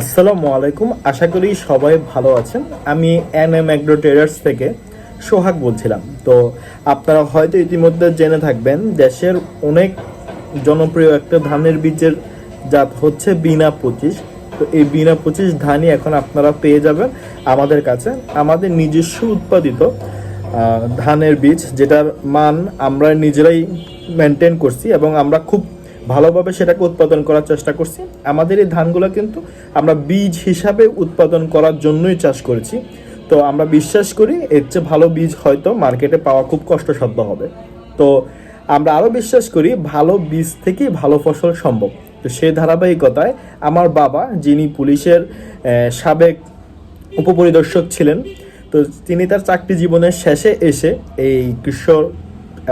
আসসালামু আলাইকুম। আশা করি সবাই ভালো আছেন। আমি এন এম অ্যাগ্রো ট্রেডার্স থেকে সোহাগ বলছিলাম। তো আপনারা হয়তো ইতিমধ্যে জেনে থাকবেন, দেশের অনেক জনপ্রিয় একটা ধানের বীজের জাত হচ্ছে বিনা পঁচিশ। তো এই বিনা পঁচিশ ধানই এখন আপনারা পেয়ে যাবেন আমাদের কাছে। আমাদের নিজস্ব উৎপাদিত ধানের বীজ, যেটার মান আমরা নিজেরাই মেনটেন করছি এবং আমরা খুব ভালোভাবে সেটাকে উৎপাদন করার চেষ্টা করছি। আমাদের এই ধানগুলো কিন্তু আমরা বীজ হিসাবে উৎপাদন করার জন্যই চাষ করেছি। তো আমরা বিশ্বাস করি এর চেয়ে ভালো বীজ হয়তো মার্কেটে পাওয়া খুব কষ্টসাধ্য হবে। তো আমরা আরও বিশ্বাস করি ভালো বীজ থেকেই ভালো ফসল সম্ভব। তো সেই ধারাবাহিকতায় আমার বাবা, যিনি পুলিশের সাবেক উপপরিদর্শক ছিলেন, তো তিনি তার চাকরি জীবনের শেষে এসে এই কৃষক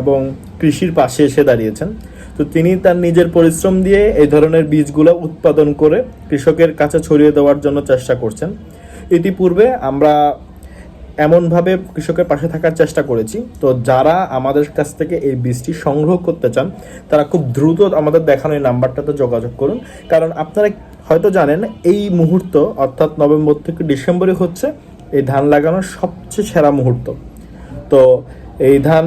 এবং কৃষির পাশে এসে দাঁড়িয়েছেন। তো তিনি তার নিজের পরিশ্রম দিয়ে এই ধরনের বীজগুলো উৎপাদন করে কৃষকের কাছে ছড়িয়ে দেওয়ার জন্য চেষ্টা করছেন। ইতিপূর্বে আমরা এমনভাবে কৃষকের পাশে থাকার চেষ্টা করেছি। তো যারা আমাদের কাছ থেকে এই বীজটি সংগ্রহ করতে চান, তারা খুব দ্রুত আমাদের দেখানো এই নাম্বারটাতে যোগাযোগ করুন। কারণ আপনারা হয়তো জানেন, এই মুহূর্ত, অর্থাৎ নভেম্বর থেকে ডিসেম্বরে হচ্ছে, এই ধান লাগানোর সবচেয়ে সেরা মুহূর্ত। তো এই ধান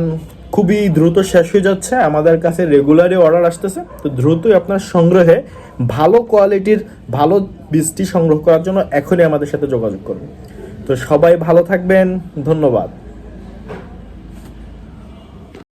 খুবই দ্রুত শেষ হয়ে যাচ্ছে। আমাদের কাছে রেগুলারই অর্ডার আসতেছে। তো দ্রুতই আপনার সংগ্রহে ভালো কোয়ালিটির ভালো বীজটি সংগ্রহ করার জন্য এখনই আমাদের সাথে যোগাযোগ করুন। তো সবাই ভালো থাকবেন। ধন্যবাদ।